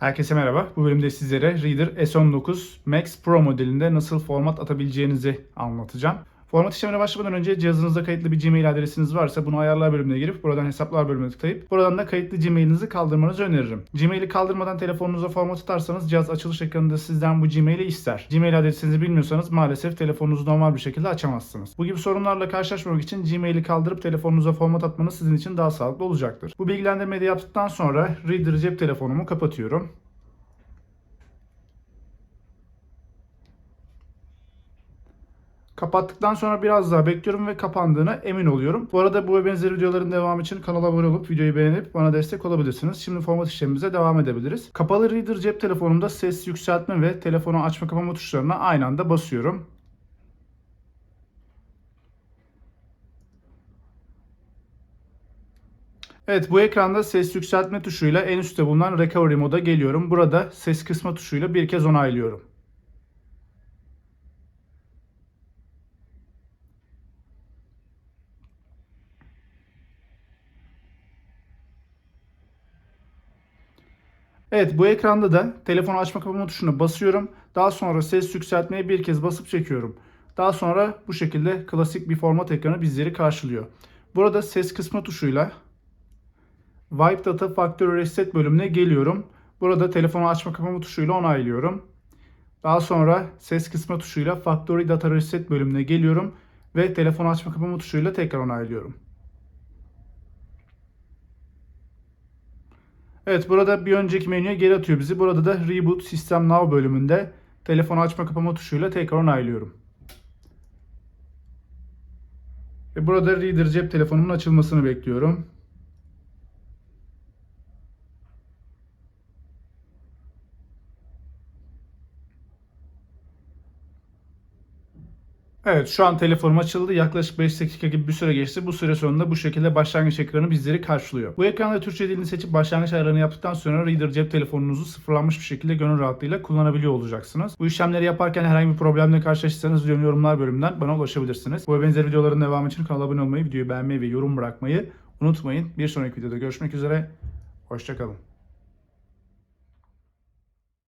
Herkese merhaba. Bu bölümde sizlere Reader S19 Max Pro modelinde nasıl format atabileceğinizi anlatacağım. Format işlemine başlamadan önce cihazınızda kayıtlı bir Gmail adresiniz varsa bunu ayarlar bölümüne girip buradan hesaplar bölümüne tıklayıp buradan da kayıtlı Gmail'inizi kaldırmanızı öneririm. Gmail'i kaldırmadan telefonunuza format atarsanız cihaz açılış ekranında sizden bu Gmail'i ister. Gmail adresinizi bilmiyorsanız maalesef telefonunuzu normal bir şekilde açamazsınız. Bu gibi sorunlarla karşılaşmamak için Gmail'i kaldırıp telefonunuza format atmanız sizin için daha sağlıklı olacaktır. Bu bilgilendirmeyi de yaptıktan sonra Reader cep telefonumu kapatıyorum. Kapattıktan sonra biraz daha bekliyorum ve kapandığına emin oluyorum. Bu arada bu ve benzeri videoların devamı için kanala abone olup videoyu beğenip bana destek olabilirsiniz. Şimdi format işlemimize devam edebiliriz. Kapalı Reader cep telefonumda ses yükseltme ve telefonu açma kapama tuşlarına aynı anda basıyorum. Evet bu ekranda ses yükseltme tuşuyla en üstte bulunan recovery moda geliyorum. Burada ses kısma tuşuyla bir kez onaylıyorum. Evet bu ekranda da telefonu açma kapama tuşuna basıyorum. Daha sonra ses yükseltmeye bir kez basıp çekiyorum. Daha sonra bu şekilde klasik bir format ekranı bizleri karşılıyor. Burada ses kısma tuşuyla Wipe Data Factory Reset bölümüne geliyorum. Burada telefonu açma kapama tuşuyla onaylıyorum. Daha sonra ses kısma tuşuyla Factory Data Reset bölümüne geliyorum ve telefonu açma kapama tuşuyla tekrar onaylıyorum. Evet burada bir önceki menüye geri atıyor bizi. Burada da Reboot System Now bölümünde telefonu açma kapama tuşuyla tekrar onaylıyorum. Ve burada Reader cep telefonumun açılmasını bekliyorum. Evet şu an telefonum açıldı. Yaklaşık 5 dakika gibi bir süre geçti. Bu süre sonunda bu şekilde başlangıç ekranı bizleri karşılıyor. Bu ekranda Türkçe dilini seçip başlangıç ayarlarını yaptıktan sonra Reader cep telefonunuzu sıfırlanmış bir şekilde gönül rahatlığıyla kullanabiliyor olacaksınız. Bu işlemleri yaparken herhangi bir problemle karşılaşırsanız yorumlar bölümünden bana ulaşabilirsiniz. Bu ve benzer videoların devamı için kanala abone olmayı, videoyu beğenmeyi ve yorum bırakmayı unutmayın. Bir sonraki videoda görüşmek üzere. Hoşçakalın.